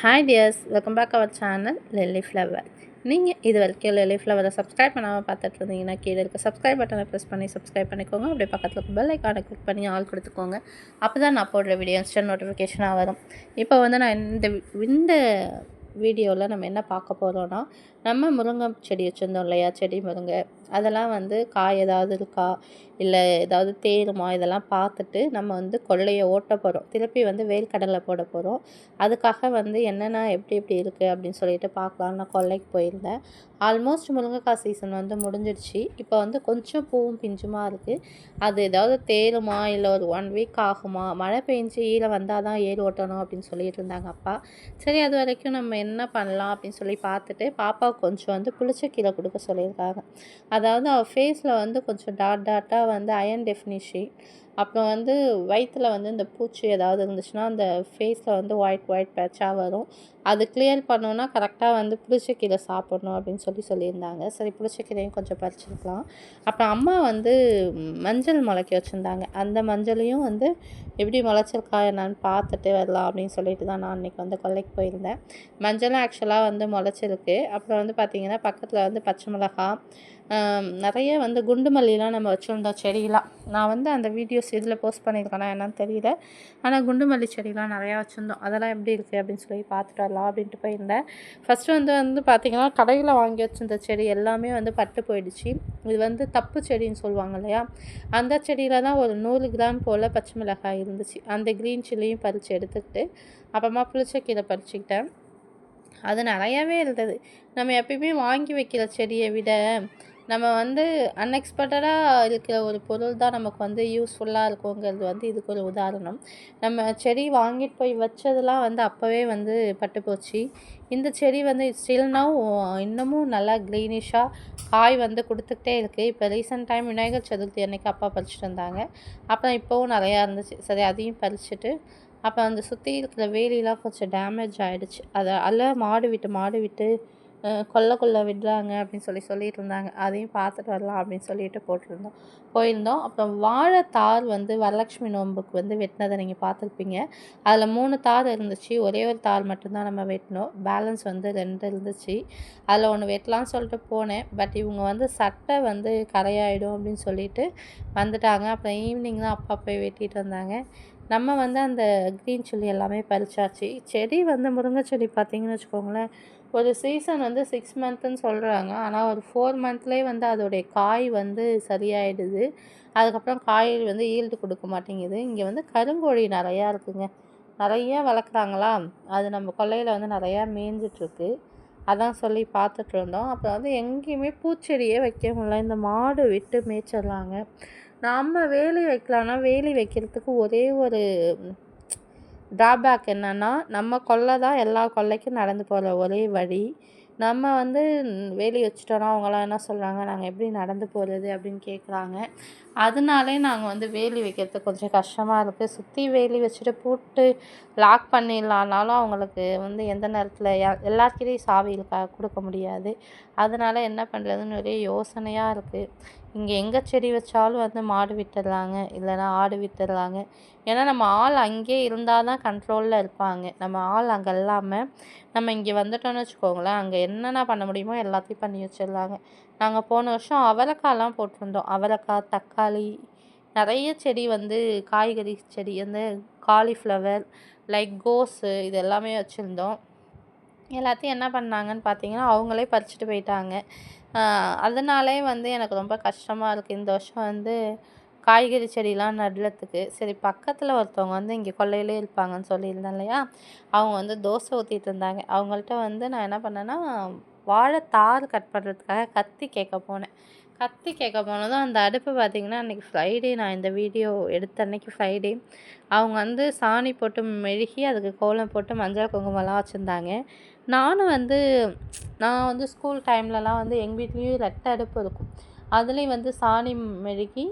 Hi dears welcome back our channel லெல்லி flower நீங்கள் இது வரைக்கும் லெல்லி ஃப்ளவரை சப்ஸ்கிரைப் பண்ணாமல் பார்த்துட்டு இருந்தீங்கன்னா கீழே இருக்க சப்ஸ்கிரைப் பட்டனை ப்ரெஸ் பண்ணி சப்ஸ்கிரைப் பண்ணிக்கோங்க. அப்படியே பக்கத்தில் இருக்க பெல் ஐக்கானை கிளிக் பண்ணி ஆல் கொடுத்துக்கோங்க. அப்போ தான் நான் போடுற வீடியோ இன்ஸ்டன்ட் நோட்டிஃபிகேஷனாக வரும். இப்போ வந்து நான் இந்த இந்த வீடியோவில் நம்ம என்ன பார்க்க போகிறோன்னா நம்ம முருங்கை செடி வச்சுருந்தோம் இல்லையா? செடி முருங்கை. அதெல்லாம் வந்து காய் ஏதாவது இருக்கா? இல்லை ஏதாவது தேருமா? இதெல்லாம் பார்த்துட்டு நம்ம வந்து கொள்ளையை ஓட்ட போகிறோம் திருப்பி வந்து வேர்க்கடலை போட போகிறோம் அதுக்காக வந்து என்னென்ன எப்படி எப்படி இருக்குது அப்படின்னு சொல்லிட்டு பார்க்கலாம். நான் கொல்லைக்கு போயிருந்தேன். ஆல்மோஸ்ட் முருங்கைக்காய் சீசன் வந்து முடிஞ்சிடுச்சு. இப்போ வந்து கொஞ்சம் பூவும் பிஞ்சுமா இருக்குது அது ஏதாவது தேருமா? இல்லை ஒரு ஒன் வீக் ஆகுமா? மழை பெஞ்சு ஈர வந்தால் தான் ஏர் ஓட்டணும் அப்படின்னு சொல்லிட்டு இருந்தாங்க அப்பா. சரி அது வரைக்கும் நம்ம என்ன பண்ணலாம் அப்படின்னு சொல்லி பார்த்துட்டு பாப்பா கொஞ்சம் வந்து புளிச்சக்கீரை கொடுக்க சொல்லியிருக்காங்க. அதாவது அவள் ஃபேஸில் வந்து கொஞ்சம் டாட் டாட்டாக வந்து அயன் டெஃபினிஷி அப்புறம் வந்து வயிற்றில் வந்து இந்த பூச்சி ஏதாவது இருந்துச்சுன்னா அந்த ஃபேஸில் வந்து ஒயிட் ஒயிட் பேட்சாக வரும். அது கிளியர் பண்ணோன்னா கரெக்டாக வந்து புளிச்சக்கீரை சாப்பிட்ணும் அப்படின்னு சொல்லி சொல்லியிருந்தாங்க. சரி புளிச்சக்கீரையும் கொஞ்சம் பறிச்சிருக்கலாம் அப்புறம் அம்மா வந்து மஞ்சள் முளைக்க வச்சுருந்தாங்க. அந்த மஞ்சளையும் வந்து எப்படி முளைச்சிருக்கா என்னான்னு பார்த்துட்டு வரலாம் அப்படின்னு சொல்லிட்டு தான் நான் அன்றைக்கி வந்து கொல்லைக்கு போயிருந்தேன். மஞ்சளும் ஆக்சுவலாக வந்து முளைச்சிருக்கு. அப்புறம் வந்து பார்த்திங்கன்னா பக்கத்தில் வந்து பச்சை மிளகாய் நிறைய வந்து குண்டு மல்லிலாம் நம்ம வச்சுருந்தோம் செடியெலாம். நான் வந்து அந்த வீடியோஸ் இதில் போஸ்ட் பண்ணியிருக்கேனா என்னன்னு தெரியல. ஆனால் குண்டு மல்லி செடிலாம் நிறையா வச்சுருந்தோம். அதெல்லாம் எப்படி இருக்குது அப்படின்னு சொல்லி பார்த்துட்டு வரலாம் அப்படின்ட்டு போயிருந்தேன். ஃபஸ்ட்டு வந்து வந்து பார்த்திங்கன்னா கடையில் வாங்கி வச்சுருந்த செடி எல்லாமே வந்து பட்டு போயிடுச்சு. இது வந்து தப்பு செடின்னு சொல்லுவாங்க இல்லையா? அந்த செடியில் தான் ஒரு நூறு கிராம் போல் பச்சை மிளகாய் இருந்துச்சு. அந்த க்ரீன் சில்லியும் பறித்து எடுத்துக்கிட்டு அப்புறமா புளிச்சக்கீரை பறிச்சுக்கிட்டேன். அது நிறையாவே இருந்தது. நம்ம எப்பயுமே வாங்கி வைக்கிற செடியை விட நம்ம வந்து அன்எக்ஸ்பெக்டடாக இருக்கிற ஒரு பொருள் தான் நமக்கு வந்து யூஸ்ஃபுல்லாக இருக்குங்கிறது வந்து இதுக்கு ஒரு உதாரணம். நம்ம செடி வாங்கிட்டு போய் வச்சதெல்லாம் வந்து அப்போவே வந்து பட்டு போச்சு. இந்த செடி வந்து ஸ்டில்னாவும் இன்னமும் நல்லா க்ரீனிஷாக காய் வந்து கொடுத்துக்கிட்டே இருக்குது இப்போ ரீசெண்ட் டைம் விநாயகர் சதுர்த்தி அன்னைக்கு அப்பா பறிச்சுட்டு வந்தாங்க. அப்புறம் இப்போவும் நிறையா இருந்துச்சு. சரி அதையும் பறிச்சுட்டு அப்போ அந்த சுற்றி இருக்கிற வேலிலாம் கொஞ்சம் டேமேஜ் ஆகிடுச்சு அதை அல்ல மாடு விட்டு மாடு விட்டு கொல்லை கொல்ல விடுறாங்க அப்படின்னு சொல்லி சொல்லிட்டு இருந்தாங்க அதையும் பார்த்துட்டு வரலாம் அப்படின்னு சொல்லிட்டு போட்டிருந்தோம். போயிருந்தோம். அப்புறம் வாழை தார் வந்து வரலட்சுமி நோம்புக்கு வந்து வெட்டினதை நீங்கள் பார்த்துருப்பீங்க. அதில் மூணு தார் இருந்துச்சு. ஒரே ஒரு தார் மட்டும்தான் நம்ம வெட்டினோம். பேலன்ஸ் வந்து ரெண்டு இருந்துச்சு. அதில் ஒன்று வெட்டலாம்னு சொல்லிட்டு போனேன். பட் இவங்க வந்து சட்டை வந்து கரையாயிடும் அப்படின்னு சொல்லிட்டு வந்துட்டாங்க. அப்புறம் ஈவினிங் தான் அப்பா போய் வெட்டிட்டு வந்தாங்க. நம்ம வந்து அந்த க்ரீன் சில்லி எல்லாமே பறிச்சாச்சு. செடி வந்து முருங்கை செடி பார்த்திங்கன்னு வச்சுக்கோங்களேன். ஒரு சீசன் வந்து சிக்ஸ் மந்த்துன்னு சொல்கிறாங்க ஆனால் ஒரு ஃபோர் மந்த்லேயே வந்து அதோடைய காய் வந்து சரியாயிடுது. அதுக்கப்புறம் காய் வந்து ஈல்டு கொடுக்க மாட்டேங்குது. இங்கே வந்து கருங்கோழி நிறையா இருக்குங்க. நிறையா வளர்க்குறாங்களா? அது நம்ம கொல்லையில் வந்து நிறையா மேய்ஞ்சிட்ருக்கு. அதான் சொல்லி பார்த்துட்டு இருந்தோம் அப்புறம் வந்து எங்கேயுமே பூச்செடியே வைக்க முடியல. இந்த மாடு விட்டு மேய்ச்சிடுறாங்க. நம்ம வேலி வைக்கலான்னா வேலி வைக்கிறதுக்கு ஒரே ஒரு ட்ராபேக் என்னென்னா நம்ம கொல்லை தான் எல்லா கொல்லைக்கும் நடந்து போகிற ஒரே வழி. நம்ம வந்து வேலி வச்சுட்டோன்னா அவங்களாம் என்ன சொல்கிறாங்க நாங்கள் எப்படி நடந்து போகிறது அப்படின்னு கேட்குறாங்க அதனாலே நாங்கள் வந்து வேலி வைக்கிறது கொஞ்சம் கஷ்டமாக இருக்குது சுற்றி வேலி வச்சுட்டு பூட்டு லாக் பண்ணிடலான்னாலும் அவங்களுக்கு வந்து எந்த நேரத்தில் எல்லாருக்கிட்டையும் சாவி கொடுக்க முடியாது. அதனால் என்ன பண்ணுறதுன்னு ஒரே யோசனையாக இருக்குது இங்கே எங்கே செடி வச்சாலும் வந்து மாடு விட்டுடலாங்க இல்லைனா ஆடு விட்டுடலாங்க. ஏன்னா நம்ம ஆள் அங்கேயே இருந்தால் தான் கண்ட்ரோலில் இருப்பாங்க. நம்ம ஆள் அங்கே இல்லாமல் நம்ம இங்கே வந்துட்டோம்னு வச்சுக்கோங்களேன் அங்கே என்னென்ன பண்ண முடியுமோ எல்லாத்தையும் பண்ணி வச்சிடலாங்க. நாங்கள் போன வருஷம் அவரைக்காய்லாம் போட்டிருந்தோம். அவரைக்காய் தக்காளி நிறைய செடி வந்து காய்கறி செடி வந்து காலிஃப்ளவர் லைக் கோஸு இது எல்லாமே வச்சுருந்தோம். எல்லாத்தையும் என்ன பண்ணாங்கன்னு பார்த்தீங்கன்னா அவங்களே பறிச்சுட்டு போயிட்டாங்க. அதனாலே வந்து எனக்கு ரொம்ப கஷ்டமாக இருக்குது இந்த வருஷம் வந்து காய்கறி செடிலாம் நடுறதுக்கு. சரி பக்கத்தில் ஒருத்தவங்க வந்து இங்கே கொல்லையிலே இருப்பாங்கன்னு சொல்லியிருந்தேன் இல்லையா? அவங்க வந்து தோசை ஊற்றிட்டு இருந்தாங்க. அவங்கள்ட்ட வந்து நான் என்ன பண்ணேன்னா வாழைத்தார் கட் பண்ணுறதுக்காக கத்தி கேட்க போனேன். கத்தி கேட்க போனதும் அந்த அடுப்பு பார்த்திங்கன்னா அன்றைக்கி ஃப்ரைடே நான் இந்த வீடியோ எடுத்த அன்றைக்கி ஃப்ரைடே அவங்க வந்து சாணி போட்டு மெழுகி அதுக்கு கோலம் போட்டு மஞ்சள் குங்குமம்லாம் வச்சுருந்தாங்க. நானும் வந்து நான் வந்து ஸ்கூல் டைம்லலாம் வந்து எங்கள் வீட்லேயும் ரெட்டை அடுப்பு இருக்கும். அதுலேயும் வந்து சாணி மெழுகி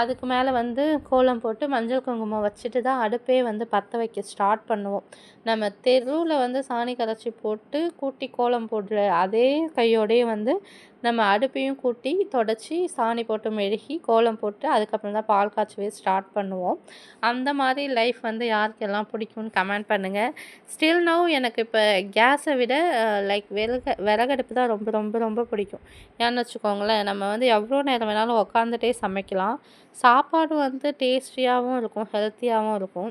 அதுக்கு மேலே வந்து கோலம் போட்டு மஞ்சள் குங்குமம் வச்சுட்டு தான் அடுப்பே வந்து பற்ற வைக்க ஸ்டார்ட் பண்ணுவோம். நம்ம தெருவில் வந்து சாணி கரைச்சி போட்டு கூட்டி கோலம் போடுற அதே கையோடையே வந்து நம்ம அடுப்பையும் கூட்டி தொடச்சி சாணி போட்டு மெழுகி கோலம் போட்டு அதுக்கப்புறம் தான் பால் காய்ச்சவே ஸ்டார்ட் பண்ணுவோம். அந்த மாதிரி லைஃப் வந்து யாருக்கெல்லாம் பிடிக்கும்னு கமெண்ட் பண்ணுங்கள் ஸ்டில் நோ எனக்கு இப்போ கேஸை விட லைக் விறகு விறகடுப்பு தான் ரொம்ப ரொம்ப ரொம்ப பிடிக்கும். ஏன்னு வச்சுக்கோங்களேன் நம்ம வந்து எவ்வளோ நேரம் வேணாலும் உக்காந்துட்டே சமைக்கலாம். சாப்பாடு வந்து டேஸ்டியாகவும் இருக்கும் ஹெல்த்தியாகவும் இருக்கும்.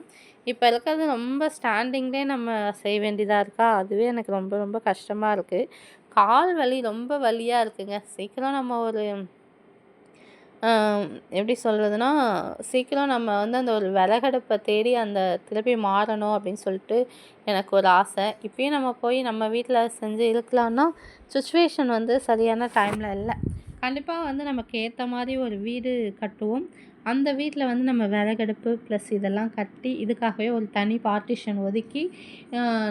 இப்போ இருக்கிறது ரொம்ப ஸ்டாண்டிங்லேயே நம்ம செய்ய வேண்டியதாக இருக்கா? அதுவே எனக்கு ரொம்ப ரொம்ப கஷ்டமாக இருக்குது கால் வலி ரொம்ப வலியாக இருக்குங்க. சீக்கிரம் நம்ம ஒரு எப்படி சொல்கிறதுனா சீக்கிரம் நம்ம வந்து அந்த ஒரு விறகடுப்பை தேடி அந்த திருப்பி மாறணும் அப்படின்னு சொல்லிட்டு எனக்கு ஒரு ஆசை. இப்பயும் நம்ம போய் நம்ம வீட்டில் செஞ்சு இருக்கலாம்னா சுச்சுவேஷன் வந்து சரியான டைமில் இல்லை. கண்டிப்பாக வந்து நமக்கு ஏற்ற மாதிரி ஒரு வீடு கட்டுவோம். அந்த வீட்டில் வந்து நம்ம விறகடுப்பு ப்ளஸ் இதெல்லாம் கட்டி இதுக்காகவே ஒரு தனி பார்ட்டிஷன் ஒதுக்கி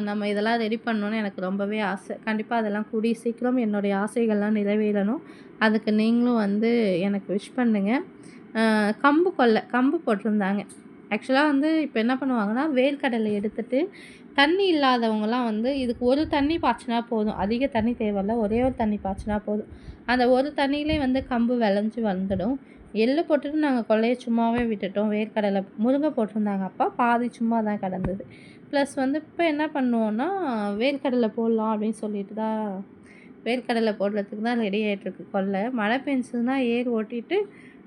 நம்ம இதெல்லாம் ரெடி பண்ணணுன்னு எனக்கு ரொம்பவே ஆசை. கண்டிப்பாக அதெல்லாம் கூடிய சீக்கிரம் என்னுடைய ஆசைகள்லாம் நிறைவேறணும். அதுக்கு நீங்களும் வந்து எனக்கு விஷ் பண்ணுங்கள் கம்பு கொல்லை கம்பு போட்டிருந்தாங்க. ஆக்சுவலாக வந்து இப்போ என்ன பண்ணுவாங்கன்னா வேர்க்கடலை எடுத்துகிட்டு தண்ணி இல்லாதவங்கலாம் வந்து இதுக்கு ஒரு தண்ணி பாய்ச்சினா போதும். அதிக தண்ணி தேவையில்ல ஒரே ஒரு தண்ணி பாய்ச்சினா போதும். அந்த ஒரு தண்ணியிலே வந்து கம்பு விளைஞ்சி வந்துடும். எள்ளு போட்டுட்டு நாங்கள் கொல்லையை சும்மாவே விட்டுட்டோம். வேர்க்கடலை முருங்கை போட்டிருந்தாங்க அப்பா பாதி சும்மா தான் கிடந்தது. ப்ளஸ் வந்து இப்போ என்ன பண்ணுவோன்னா வேர்க்கடலை போடலாம் அப்படின்னு சொல்லிட்டு தான் வேர்க்கடலை போடுறதுக்கு தான் ரெடி ஆகிட்டுருக்கு கொல்லை மழை பெஞ்சதுன்னா ஏர் ஓட்டிட்டு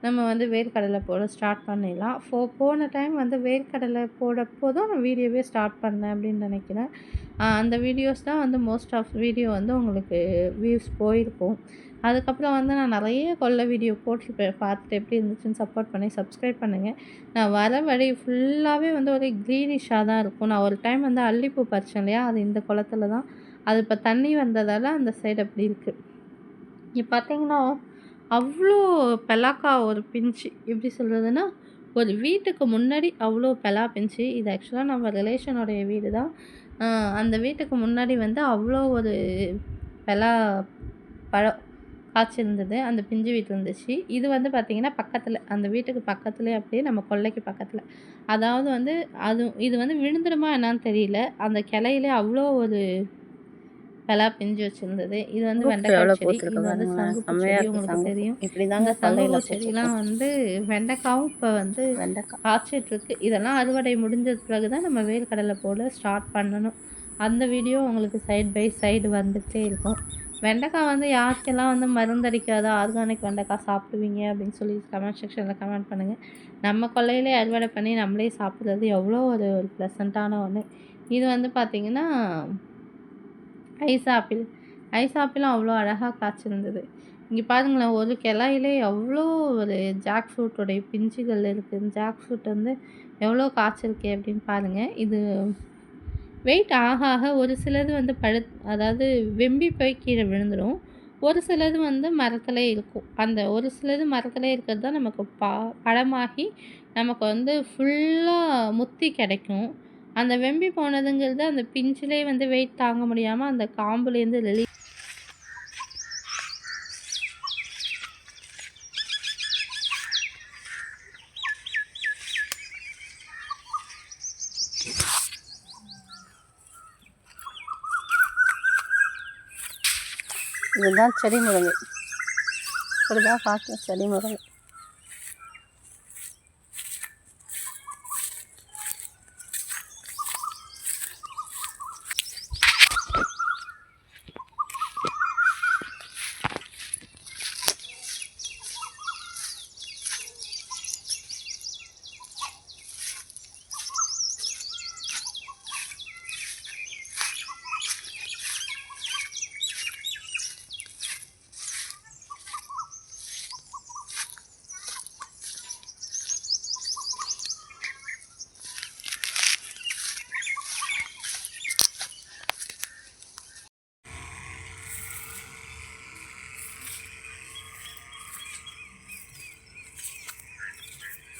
நம்ம வந்து வேர்க்கடலை போட ஸ்டார்ட் பண்ணிடலாம். ஃபோ போன டைம் வந்து வேர்க்கடலை போடப்போ தான் நான் வீடியோவே ஸ்டார்ட் பண்ணேன் அப்படின்னு நினைக்கிறேன். அந்த வீடியோஸ் தான் வந்து மோஸ்ட் ஆஃப் வீடியோ வந்து உங்களுக்கு வியூஸ் போயிருக்கும். அதுக்கப்புறம் வந்து நான் நிறைய கொள்ளை வீடியோ போட்டிருப்பேன். பார்த்துட்டு எப்படி இருந்துச்சுன்னு சப்போர்ட் பண்ணி சப்ஸ்கிரைப் பண்ணுங்கள் நான் வர வழி ஃபுல்லாகவே வந்து ஒரு க்ரீனிஷாக தான் இருக்கும். நான் ஒரு டைம் வந்து அல்லிப்பூ பறிச்சேன் இல்லையா? அது இந்த குளத்துல தான். அது இப்போ தண்ணி வந்ததால் அந்த சைடு அப்படி இருக்குது இங்கே பார்த்தீங்கன்னா அவ்வளோ பெலாக்கா ஒரு பிஞ்சு. எப்படி சொல்கிறதுனா ஒரு வீட்டுக்கு முன்னாடி அவ்வளோ பெலா பிஞ்சு. இது ஆக்சுவலாக நம்ம ரிலேஷனுடைய வீடு தான். அந்த வீட்டுக்கு முன்னாடி வந்து அவ்வளோ ஒரு பெலா பழம் காய்ச்சிருந்தது அந்த பிஞ்சு வீட்டு இருந்துச்சு. இது வந்து பார்த்திங்கன்னா பக்கத்தில். அந்த வீட்டுக்கு பக்கத்துலேயே அப்படியே நம்ம கொல்லைக்கு பக்கத்தில். அதாவது வந்து அது இது வந்து விழுந்துடுமா என்னான்னு தெரியல. அந்த கிளையிலே அவ்வளோ ஒரு பலா பிஞ்சு வச்சிருந்தது. இது வந்து வெண்டைக்காய் செடி. இது வந்து சங்கு செடி உங்களுக்கு தெரியும். இப்படிதாங்க செடிலாம் வந்து வெண்டைக்காவும் இப்போ வந்து வெண்டைக்காய். காய்ச்சிட்டு இருக்கு இதெல்லாம் அறுவடை முடிஞ்சது பிறகு தான் நம்ம வேர்க்கடலை போட ஸ்டார்ட் பண்ணணும். அந்த வீடியோ உங்களுக்கு சைட் பை சைடு வந்துகிட்டே இருக்கும். வெண்டைக்காய் வந்து யாருக்கெல்லாம் வந்து மருந்தடிக்காத ஆர்கானிக் வெண்டைக்காய் சாப்பிடுவீங்க அப்படின்னு சொல்லி கமெண்ட் செக்ஷனில் கமெண்ட் பண்ணுங்கள் நம்ம கொல்லையிலே அறுவடை பண்ணி நம்மளே சாப்பிட்றது எவ்வளோ ஒரு ஒரு ப்ளசண்ட்டான ஒன்று இது வந்து பார்த்திங்கன்னா ஐஸ் ஆப்பிள். ஐஸ் ஆப்பிளும் அவ்வளோ அழகாக காய்ச்சிருந்தது. இங்கே பாருங்களேன் ஒரு கிளையிலே எவ்வளோ ஒரு ஜாக் ஃப்ரூட்டோடைய பிஞ்சுகள் இருக்குது ஜாக் ஃப்ரூட் வந்து எவ்வளோ காய்ச்சிருக்கு அப்படின்னு பாருங்கள் இது வெயிட் ஆக ஆக ஒரு சிலது வந்து பழு அதாவது வெம்பி போய் கீழே விழுந்துடும் ஒரு சிலது வந்து மரத்தில் இருக்கும். அந்த ஒரு சிலது மரத்தில் இருக்கிறது தான் நமக்கு பா பழமாகி நமக்கு வந்து ஃபுல்லாக முத்தி கிடைக்கும். அந்த வெம்பி போனதுங்கிறது அந்த பிஞ்சிலே வந்து வெயிட் தாங்க முடியாமல் அந்த காம்புலேருந்து லெலி இதுதான் செடி முருங்கை இப்படிதான் பார்க்க செடி முருங்கை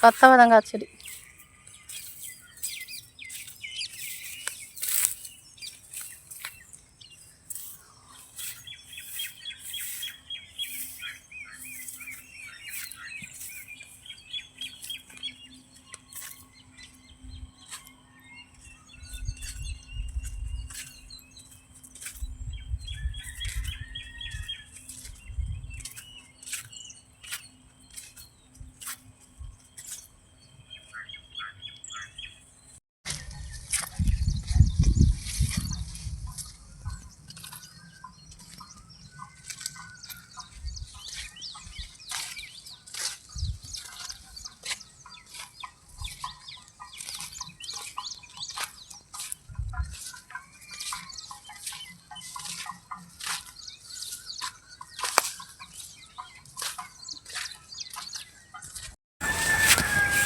கொத்தவரங்காய் செடி.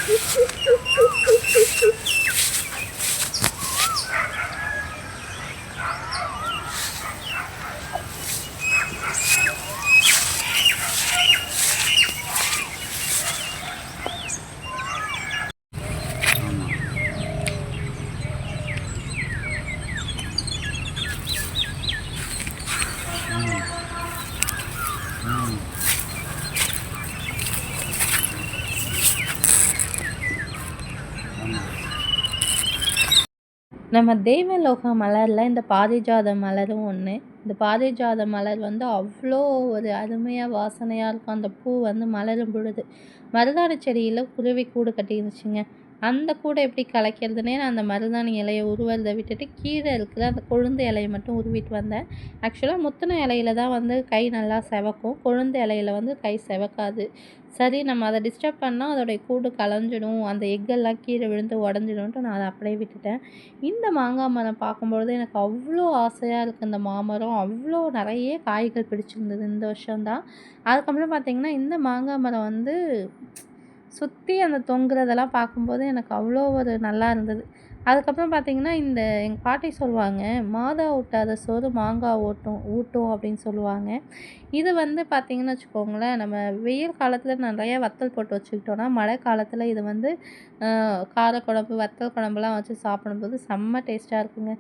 Ha ha ha ha! நம்ம தேவலோக மலரில் இந்த பாரிஜாத மலரும் ஒன்று இந்த பாரிஜாத மலர் வந்து அவ்வளோ ஒரு அருமையாக வாசனையாக இருக்கும். அந்த பூ வந்து மலரும் பொழுது மருதாணி செடியில் குருவி கூடு கட்டியிருந்துச்சுங்க அந்த கூடை எப்படி கலைக்கிறதுனே நான் அந்த மருதாணி இலையை உருவறதை விட்டுட்டு கீழே இருக்கிற அந்த கொழுந்து இலையை மட்டும் உருவிட்டு வந்தேன். ஆக்சுவலாக முத்தின இலையில தான் வந்து கை நல்லா செவக்கும். கொழுந்து இலையில வந்து கை செவக்காது. சரி நம்ம அதை டிஸ்டர்ப் பண்ணால் அதோடைய கூடு கலைஞ்சிடும் அந்த எக்கெல்லாம் கீழே விழுந்து உடஞ்சிடும்ன்ட்டு நான் அதை அப்படியே விட்டுட்டேன். இந்த மாங்காய் மரம் பார்க்கும்பொழுது எனக்கு அவ்வளோ ஆசையாக இருக்குது இந்த மாமரம். அவ்வளோ நிறைய காய்கள் பிடிச்சிருந்தது இந்த வருஷம்தான். அதுக்கப்புறம் பார்த்திங்கன்னா இந்த மாங்காய் மரம் வந்து சுற்றி அந்த தொங்குறதெல்லாம் பார்க்கும்போது எனக்கு அவ்வளோ ஒரு நல்லா இருந்தது. அதுக்கப்புறம் பார்த்திங்கன்னா இந்த எங்கள் பாட்டி சொல்லுவாங்க மாதா ஊட்டாத சோறு மாங்காய் ஓட்டும் ஊட்டும் அப்படின்னு சொல்லுவாங்க. இது வந்து பார்த்திங்கன்னு வச்சுக்கோங்களேன் நம்ம வெயில் காலத்தில் நிறைய வத்தல் போட்டு வச்சுக்கிட்டோன்னா மழை காலத்தில் இது வந்து காரக்குழம்பு வத்தல் குழம்புலாம் வச்சு சாப்பிடும்போது செம்ம டேஸ்ட்டாக இருக்குங்க.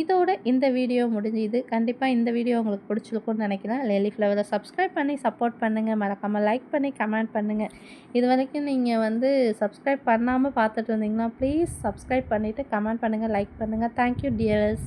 இதோட இந்த வீடியோ முடிஞ்சுது. கண்டிப்பாக இந்த வீடியோ உங்களுக்கு பிடிச்சிருக்கும்னு நினைக்கிறேன். லெலி ஃப்ளவரை சப்ஸ்கிரைப் பண்ணி சப்போர்ட் பண்ணுங்கள் மறக்காமல் லைக் பண்ணி கமெண்ட் பண்ணுங்கள் இது வரைக்கும் நீங்கள் வந்து சப்ஸ்கிரைப் பண்ணாமல் பார்த்துட்டு இருந்தீங்கன்னா ப்ளீஸ் சப்ஸ்கிரைப் பண்ணிவிட்டு கமெண்ட் பண்ணுங்கள் லைக் பண்ணுங்கள் தேங்க்யூ டியர்ஸ்